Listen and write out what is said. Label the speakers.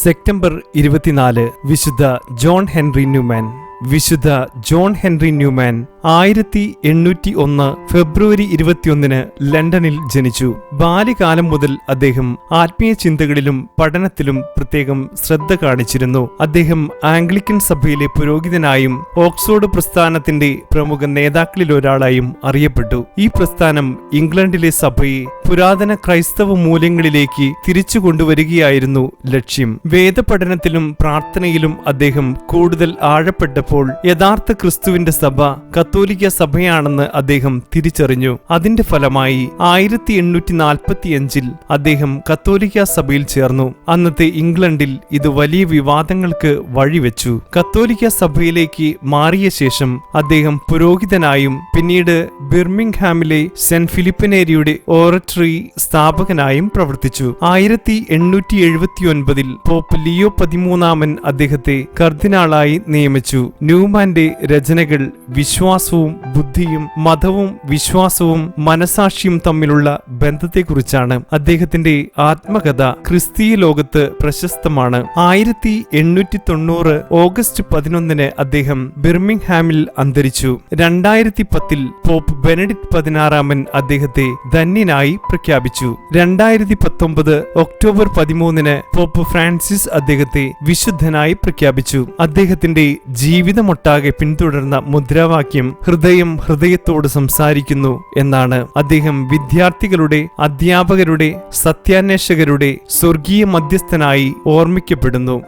Speaker 1: September ഇരുപത്തിനാല് വിശുദ്ധ John Henry Newman. വിശുദ്ധ ജോൺ ഹെൻറി ന്യൂമാൻ ആയിരത്തി എണ്ണൂറ്റി ഒന്ന് ഫെബ്രുവരി ഇരുപത്തിയൊന്നിന് ലണ്ടനിൽ ജനിച്ചു. ബാല്യകാലം മുതൽ അദ്ദേഹം ആത്മീയ ചിന്തകളിലും പഠനത്തിലും പ്രത്യേകം ശ്രദ്ധ കാണിച്ചിരുന്നു. അദ്ദേഹം ആംഗ്ലിക്കൻ സഭയിലെ പുരോഹിതനായും ഓക്സ്ഫോർഡ് പ്രസ്ഥാനത്തിന്റെ പ്രമുഖ നേതാക്കളിൽ നേതാക്കളിലൊരാളായും അറിയപ്പെട്ടു. ഈ പ്രസ്ഥാനം ഇംഗ്ലണ്ടിലെ സഭയെ പുരാതന ക്രൈസ്തവ മൂല്യങ്ങളിലേക്ക് തിരിച്ചു കൊണ്ടുവരികയായിരുന്നു ലക്ഷ്യം. വേദപഠനത്തിലും പ്രാർത്ഥനയിലും അദ്ദേഹം കൂടുതൽ ആഴപ്പെട്ടപ്പോൾ യഥാർത്ഥ ക്രിസ്തുവിന്റെ സഭ കത്തോലിക്ക സഭയാണെന്ന് അദ്ദേഹം തിരിച്ചറിഞ്ഞു. അതിന്റെ ഫലമായി ആയിരത്തി എണ്ണൂറ്റി നാൽപ്പത്തിയഞ്ചിൽ അദ്ദേഹം കത്തോലിക്ക സഭയിൽ ചേർന്നു. അന്നത്തെ ഇംഗ്ലണ്ടിൽ ഇത് വലിയ വിവാദങ്ങൾക്ക് വഴിവെച്ചു. കത്തോലിക്ക സഭയിലേക്ക് മാറിയ ശേഷം അദ്ദേഹം പുരോഹിതനായും പിന്നീട് ബിർമിംഗ്ഹാമിലെ സെന്റ് ഫിലിപ്പിനേരിയുടെ ഓറട്ടറി സ്ഥാപകനായും പ്രവർത്തിച്ചു. ആയിരത്തി എണ്ണൂറ്റി എഴുപത്തിയൊൻപതിൽ പോപ്പ് ലിയോ പതിമൂന്നാമൻ അദ്ദേഹത്തെ കർദിനാളായി നിയമിച്ചു. ന്യൂമാന്റെ രചനകൾ വിശ്വാസവും ബുദ്ധിയും മതവും വിശ്വാസവും മനസാക്ഷിയും തമ്മിലുള്ള ബന്ധത്തെക്കുറിച്ചാണ് അദ്ദേഹത്തിന്റെ ആത്മകഥ. ക്രിസ്തീയ ലോകത്ത് പ്രശസ്തമാണ്. ആയിരത്തി എണ്ണൂറ്റി തൊണ്ണൂറ് ഓഗസ്റ്റ് പതിനൊന്നിന് അദ്ദേഹം ബിർമിംഗ്ഹാമിൽ അന്തരിച്ചു. രണ്ടായിരത്തി പത്തിൽ പോപ്പ് ബെനഡിക്ട് പതിനാറാമൻ അദ്ദേഹത്തെ ധന്യനായി പ്രഖ്യാപിച്ചു. രണ്ടായിരത്തി പത്തൊമ്പത് ഒക്ടോബർ പതിമൂന്നിന് പോപ്പ് ഫ്രാൻസിസ് അദ്ദേഹത്തെ വിശുദ്ധനായി പ്രഖ്യാപിച്ചു. അദ്ദേഹത്തിന്റെ ജീവിതമൊട്ടാകെ പിന്തുടർന്ന മുദ്രാവാക്യം ഹൃദയം ഹൃദയത്തോട് സംസാരിക്കുന്നു എന്നാണ് അദ്ദേഹം വിദ്യാർത്ഥികളുടെ അധ്യാപകരുടെ സത്യാന്വേഷകരുടെ സ്വർഗീയ മധ്യസ്ഥനായി ഓർമ്മിക്കപ്പെടുന്നു.